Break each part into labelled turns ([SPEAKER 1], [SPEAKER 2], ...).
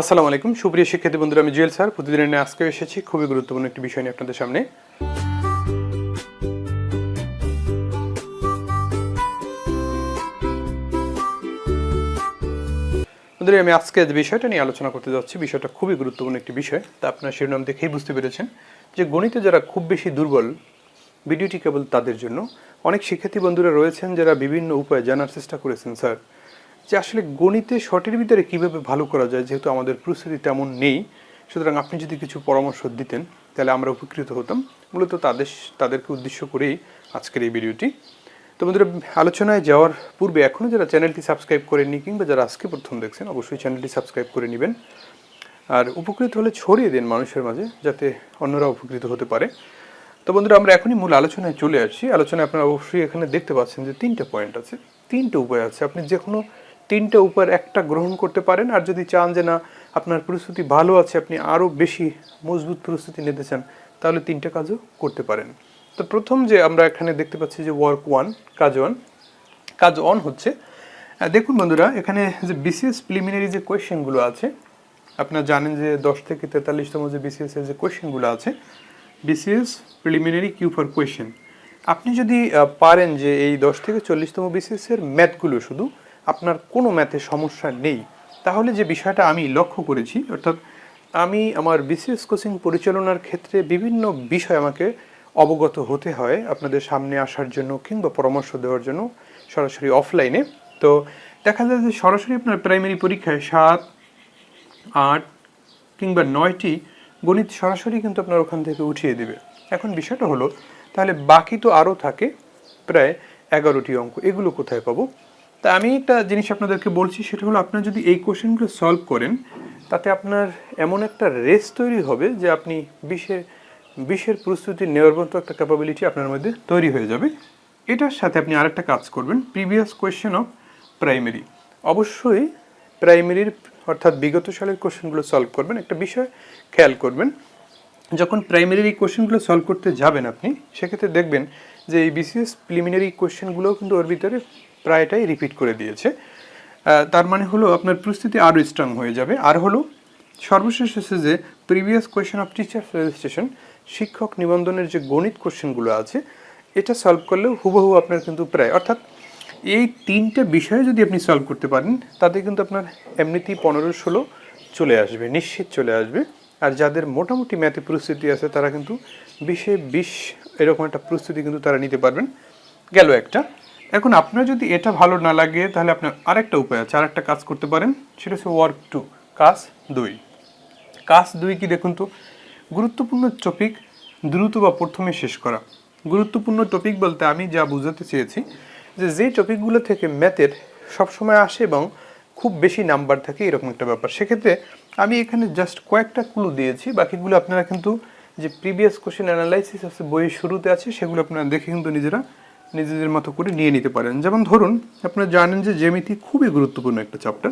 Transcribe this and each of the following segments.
[SPEAKER 1] আসসালামু আলাইকুম। সুপ্রিয় শিক্ষার্থী বন্ধুরা, আমি জুয়েল স্যার। প্রতিদিনের নিয়ে আজকে এসেছি খুবই গুরুত্বপূর্ণ একটি বিষয় নিয়ে আপনাদের সামনে। বন্ধুরা, আমি আজকে যে বিষয়টা নিয়ে আলোচনা করতে যাচ্ছি, বিষয়টা খুবই গুরুত্বপূর্ণ একটি বিষয়। তা আপনার শিরোনাম দেখেই বুঝতে পেরেছেন যে গণিতে যারা খুব বেশি দুর্বল, ভিডিওটি কেবল তাদের জন্য। অনেক শিক্ষার্থী বন্ধুরা রয়েছেন যারা বিভিন্ন উপায়ে জানার চেষ্টা করেছেন, স্যার। যে আসলে গণিতে শর্টের ভিতরে কীভাবে ভালো করা যায়, যেহেতু আমাদের প্রস্তুতি তেমন নেই, সুতরাং আপনি যদি কিছু পরামর্শ দিতেন, তাহলে আমরা উপকৃত হতাম। মূলত তাদের, তাদেরকে উদ্দেশ্য করেই আজকের এই ভিডিওটি। তো বন্ধুরা, আলোচনায় যাওয়ার পূর্বে এখনও যারা চ্যানেলটি সাবস্ক্রাইব করেননি কিংবা যারা আজকে প্রথম দেখছেন, অবশ্যই চ্যানেলটি সাবস্ক্রাইব করে নেবেন। আর উপকৃত হলে ছড়িয়ে দিন মানুষের মাঝে, যাতে অন্যরা উপকৃত হতে পারে। তো বন্ধুরা, আমরা এখনই মূল আলোচনায় চলে আসছি। আলোচনায় আপনারা অবশ্যই এখানে দেখতে পাচ্ছেন যে তিনটে পয়েন্ট আছে, তিনটে উপায় আছে। আপনি যে কোনো তিনটে উপায়ের একটা গ্রহণ করতে পারেন। আর যদি চান যে না, আপনার প্রস্তুতি ভালো আছে, আপনি আরও বেশি মজবুত প্রস্তুতি নিতে চান, তাহলে তিনটে কাজও করতে পারেন। তো প্রথম যে আমরা এখানে দেখতে পাচ্ছি যে ওয়ার্ক ওয়ান কাজ ওয়ান কাজ অন হচ্ছে। দেখুন বন্ধুরা, এখানে যে বিসিএস প্রিলিমিনারি যে কোয়েশ্চেনগুলো আছে, আপনারা জানেন যে দশ থেকে তেতাল্লিশতম যে বিসিএস এর যে কোয়েশ্চেনগুলো আছে BCS preliminary Q for question আপনি যদি পারেন যে এই দশ থেকে চল্লিশতম বিসিএস এর ম্যাথগুলো শুধু আপনার কোনো ম্যাথে সমস্যা নেই, তাহলে যে বিষয়টা আমি লক্ষ্য করেছি, অর্থাৎ আমি আমার বিসিএস কোচিং পরিচালনার ক্ষেত্রে বিভিন্ন বিষয় আমাকে অবগত হতে হয় আপনাদের সামনে আসার জন্য কিংবা পরামর্শ দেওয়ার জন্য সরাসরি অফলাইনে তো দেখা যায় যে সরাসরি আপনার প্রাইমারি পরীক্ষায় সাত, আট কিংবা নয়টি গণিত সরাসরি কিন্তু আপনার ওখান থেকে উঠিয়ে দেবে। এখন বিষয়টা হলো, তাহলে বাকি তো আরও থাকে, প্রায় এগারোটি অঙ্ক, এগুলো কোথায় পাবো? তা আমি একটা জিনিস আপনাদেরকে বলছি, সেটা হলো আপনার যদি এই কোশ্চেনগুলো সলভ করেন, তাতে আপনার এমন একটা রেস তৈরি হবে যে আপনি বিশের বিশের প্রস্তুতি নেওয়ার মতো একটা ক্যাপাবিলিটি আপনার মধ্যে তৈরি হয়ে যাবে। এটার সাথে আপনি আরেকটা কাজ করবেন প্রিভিয়াস কোয়েশ্চেন অফ প্রাইমারি অবশ্যই প্রাইমারির অর্থাৎ বিগত সালের কোশ্চেনগুলো সলভ করবেন, একটা বিষয় খেয়াল করবেন। যখন প্রাইমারির এই কোশ্চেনগুলো সলভ করতে যাবেন আপনি, সেক্ষেত্রে দেখবেন যে এই বিসিএস প্রিলিমিনারি কোশ্চেনগুলোও কিন্তু ওর ভিতরে প্রায়টাই রিপিট করে দিয়েছে। তার মানে হলো আপনার প্রস্তুতি আরও স্ট্রং হয়ে যাবে। আর হলো, সর্বশেষ এসে যে previous question of teacher registration শিক্ষক নিবন্ধনের যে গণিত কোশ্চেনগুলো আছে, এটা সলভ করলেও হুবহু আপনার কিন্তু প্রায়, অর্থাৎ এই তিনটে বিষয়ে যদি আপনি সলভ করতে পারেন, তাতে কিন্তু আপনার এমনিতেই পনেরো ষোলো চলে আসবে, নিশ্চিত চলে আসবে। আর যাদের মোটামুটি ম্যাথে প্রস্তুতি আছে, তারা কিন্তু বিশে বিশ এরকম একটা প্রস্তুতি কিন্তু তারা নিতে পারবেন। গেল একটা। এখন আপনার যদি এটা ভালো না লাগে, তাহলে আপনার আরেকটা উপায় আছে, আরেকটা কাজ করতে পারেন। সেটা হচ্ছে ওয়ার্ক টু কাজ দুই। কাজ দুই কি দেখুন তো? গুরুত্বপূর্ণ টপিক দ্রুত বা প্রথমে শেষ করা। গুরুত্বপূর্ণ টপিক বলতে আমি যা বোঝাতে চেয়েছি, যে যে টপিকগুলো থেকে ম্যাথের সবসময় আসে এবং খুব বেশি নাম্বার থাকে, এরকম একটা ব্যাপার। সেক্ষেত্রে আমি এখানে জাস্ট কয়েকটা ক্লু দিয়েছি, বাকিগুলো আপনারা কিন্তু যে প্রিভিয়াস কোশ্চেন অ্যানালাইসিস আছে, বইয়ের শুরুতে আছে, সেগুলো আপনারা দেখে কিন্তু নিজেরা নিজেদের মতো করে নিয়ে নিতে পারেন। যেমন ধরুন, আপনারা জানেন যে জ্যামিতি খুবই গুরুত্বপূর্ণ একটা চ্যাপ্টার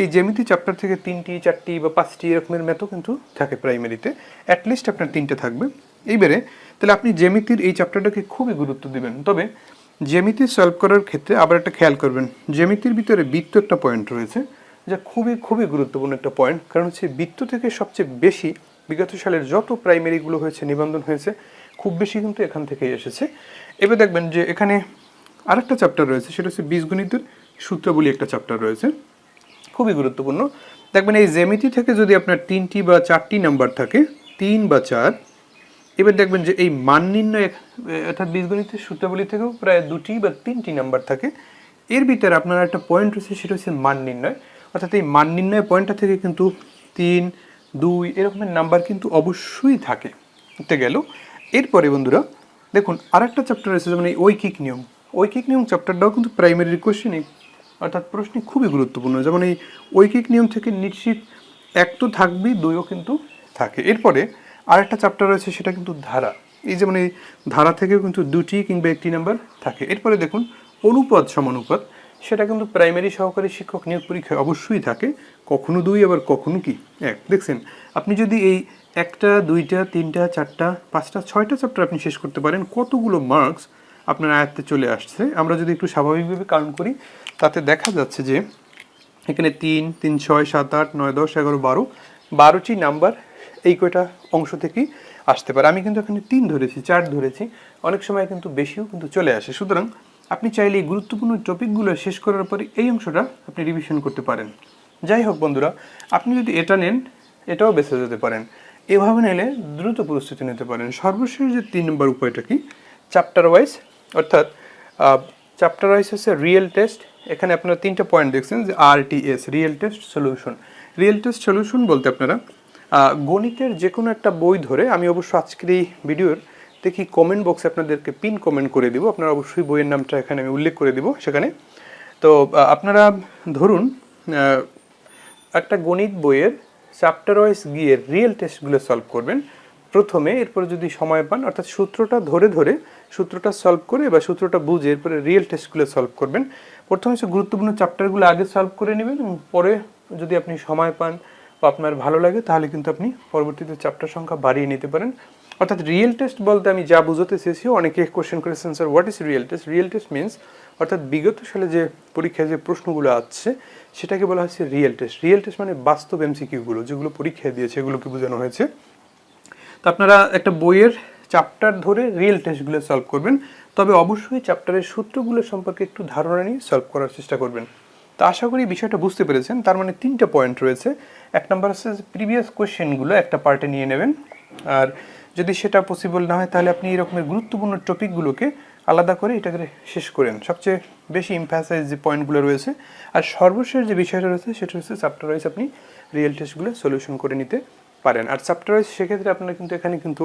[SPEAKER 1] এই জ্যামিতি চ্যাপ্টার থেকে তিনটি, চারটি বা পাঁচটি এরকমের ম্যাথও কিন্তু থাকে প্রাইমারিতে অ্যাটলিস্ট আপনার তিনটে থাকবে। এইবারে, তাহলে আপনি জ্যামিতির এই চ্যাপ্টারটাকে খুবই গুরুত্ব দিবেন। তবে জ্যামিতি সলভ করার ক্ষেত্রে আবার একটা খেয়াল করবেন। জ্যামিতির ভিতরে বৃত্ত একটা পয়েন্ট রয়েছে, যা খুবই খুবই গুরুত্বপূর্ণ একটা পয়েন্ট কারণ হচ্ছে বৃত্ত থেকে সবচেয়ে বেশি বিগত সালের যত প্রাইমারিগুলো হয়েছে, নিবন্ধন হয়েছে খুব বেশি কিন্তু এখান থেকেই এসেছে। এবার দেখবেন যে এখানে আরেকটা চ্যাপ্টার রয়েছে, সেটা হচ্ছে বীজগণিতের সূত্রাবলী একটা চ্যাপ্টার রয়েছে। খুবই গুরুত্বপূর্ণ। দেখবেন এই জ্যামিতি থেকে যদি আপনার তিনটি বা চারটি নাম্বার থাকে, তিন বা চার, এবার দেখবেন যে এই মান নির্ণয়, অর্থাৎ বীজগণিতের সূত্রাবলী থেকেও প্রায় দুটি বা তিনটি নাম্বার থাকে। এর ভিতরে আপনার একটা পয়েন্ট রয়েছে, সেটা হচ্ছে মান নির্ণয়। অর্থাৎ এই মান নির্ণয় পয়েন্টটা থেকে কিন্তু তিন, দুই, এরকমের নাম্বার কিন্তু অবশ্যই থাকে। গেল। এরপরে বন্ধুরা, দেখুন, আরেকটা চ্যাপ্টার যেমন এই ঐকিক নিয়ম। ঐকিক নিয়ম চ্যাপ্টারটাও কিন্তু প্রাইমারি কোশ্চেনে অর্থাৎ প্রশ্নে খুবই গুরুত্বপূর্ণ। যেমন এই ঐকিক নিয়ম থেকে নিশ্চিত, এক তো থাকবেই দুইও কিন্তু থাকে। এরপরে আরেকটা চ্যাপ্টার রয়েছে, সেটা কিন্তু ধারা। এই যেমন এই ধারা থেকেও কিন্তু দুটি কিংবা একটি নাম্বার থাকে। এরপরে দেখুন, অনুপাত সমানুপাত, সেটা কিন্তু প্রাইমারি সহকারী শিক্ষক নিয়োগ পরীক্ষায় অবশ্যই থাকে। কখনো দুই, আবার কখনো কি? এক। দেখছেন, আপনি যদি এই একটা, দুইটা, তিনটা, চারটা, পাঁচটা, ছয়টা চ্যাপ্টার আপনি শেষ করতে পারেন। কতগুলো মার্কস আপনার আয়ত্তে চলে আসছে? আমরা যদি একটু স্বাভাবিকভাবে কারণ করি, তাতে দেখা যাচ্ছে যে এখানে তিন তিন, ছয়, সাত, আট, নয়, দশ, এগারো, বারো, বারোটি নাম্বার এই কয়টা অংশ থেকেই আসতে পারে। আমি কিন্তু এখানে তিন ধরেছি, চার ধরেছি। অনেক সময় কিন্তু বেশিও কিন্তু চলে আসে। সুতরাং আপনি চাইলে এই গুরুত্বপূর্ণ টপিকগুলো শেষ করার পরে এই অংশটা আপনি রিভিশন করতে পারেন। যাই হোক বন্ধুরা, আপনি যদি এটা নেন, এটাও বেঁচে যেতে পারেন। এভাবে নিলে দ্রুত প্রস্তুতি নিতে পারেন। সর্বশেষ যে তিন নম্বর উপায়টা কি? চ্যাপ্টার ওয়াইজ অর্থাৎ চ্যাপ্টার ওয়াইজ হচ্ছে রিয়েল টেস্ট এখানে আপনারা তিনটা পয়েন্ট দেখছেন যে RTS real test solution real test solution বলতে আপনারা গণিতের যে কোনো একটা বই ধরে আমি অবশ্য আজকের এই ভিডিওর দেখি কমেন্ট বক্সে আপনাদেরকে পিন কমেন্ট করে দিব। আপনারা অবশ্যই বইয়ের নামটা এখানে আমি উল্লেখ করে দিব সেখানে। তো আপনারা ধরুন একটা গণিত বইয়ের চ্যাপ্টার ওয়াইজ গিয়ে রিয়েল টেস্টগুলো সলভ করবেন। প্রথমে এরপরে যদি সময় পান, অর্থাৎ সূত্রটা ধরে ধরে সূত্রটা সলভ করে বা সূত্রটা বুঝে এরপরে রিয়েল টেস্টগুলো সলভ করবেন। প্রথমে সে গুরুত্বপূর্ণ চ্যাপ্টারগুলো আগে সলভ করে নেবেন এবং পরে যদি আপনি সময় পান বা আপনার ভালো লাগে, তাহলে কিন্তু আপনি পরবর্তীতে চ্যাপ্টার সংখ্যা বাড়িয়ে নিতে পারেন। অর্থাৎ রিয়েল টেস্ট বলতে আমি যা বুঝতে চেয়েছি, অনেকে কোশ্চেন করেছেন sir what is real test real test means অর্থাৎ বিগত সালে যে পরীক্ষায় যে প্রশ্নগুলো আসছে সেটাকে বলা হচ্ছে রিয়েল টেস্ট রিয়েল টেস্ট মানে বাস্তব এমসিকিউগুলো যেগুলো পরীক্ষায় দিয়েছে, এগুলোকে বোঝানো হয়েছে। তো আপনারা একটা বইয়ের চ্যাপ্টার ধরে রিয়েল টেস্টগুলো সলভ করবেন। তবে অবশ্যই চ্যাপ্টারের সূত্রগুলো সম্পর্কে একটু ধারণা নিয়ে সলভ করার চেষ্টা করবেন। তো আশা করি বিষয়টা বুঝতে পেরেছেন। তার মানে তিনটা পয়েন্ট রয়েছে। এক নম্বর হচ্ছে প্রিভিয়াস কোয়েশ্চেনগুলো একটা পার্টে নিয়ে নেবেন। আর যদি সেটা পসিবল না হয়, তাহলে আপনি এরকমের গুরুত্বপূর্ণ টপিকগুলোকে আলাদা করে এটাকে শেষ করেন সবচেয়ে বেশি ইম্প্যাসাইজ যে পয়েন্টগুলো রয়েছে, আর সর্বশেষ যে বিষয়টা রয়েছে, সেটা হচ্ছে চ্যাপ্টার ওয়াইজ আপনি রিয়েল টেস্টগুলো সলিউশন করে নিতে পারেন। আর চ্যাপ্টার ওয়াইজ সেক্ষেত্রে আপনার কিন্তু এখানে কিন্তু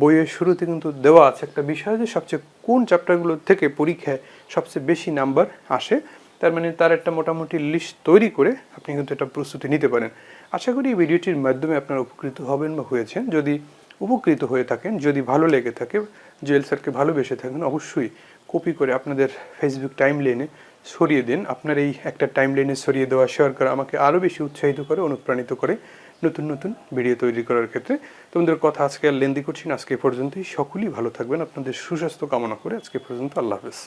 [SPEAKER 1] বইয়ের শুরুতে কিন্তু দেওয়া আছে একটা বিষয় যে সবচেয়ে কোন চ্যাপ্টারগুলো থেকে পরীক্ষায় সবচেয়ে বেশি নাম্বার আসে, তার মানে তার একটা মোটামুটি লিস্ট তৈরি করে আপনি কিন্তু একটা প্রস্তুতি নিতে পারেন। আশা করি এই ভিডিওটির মাধ্যমে আপনারা উপকৃত হবেন বা হয়েছেন। যদি উপকৃত হয়ে থাকেন, যদি ভালো লেগে থাকে, জুয়েল স্যারকে ভালোবেসে থাকেন, অবশ্যই কপি করে আপনাদের ফেসবুক টাইম লেনে সরিয়ে দিন। আপনার এই একটা টাইম লেনে সরিয়ে দেওয়া শেয়ার করা আমাকে আরও বেশি উৎসাহিত করে, অনুপ্রাণিত করে নতুন নতুন ভিডিও তৈরি করার ক্ষেত্রে। তোমাদের কথা আজকে আর লেন্দি করছি না, আজকে পর্যন্তই। সকলেই ভালো থাকবেন। আপনাদের সুস্বাস্থ্য কামনা করে আজকে পর্যন্ত আল্লাহ হাফেজ।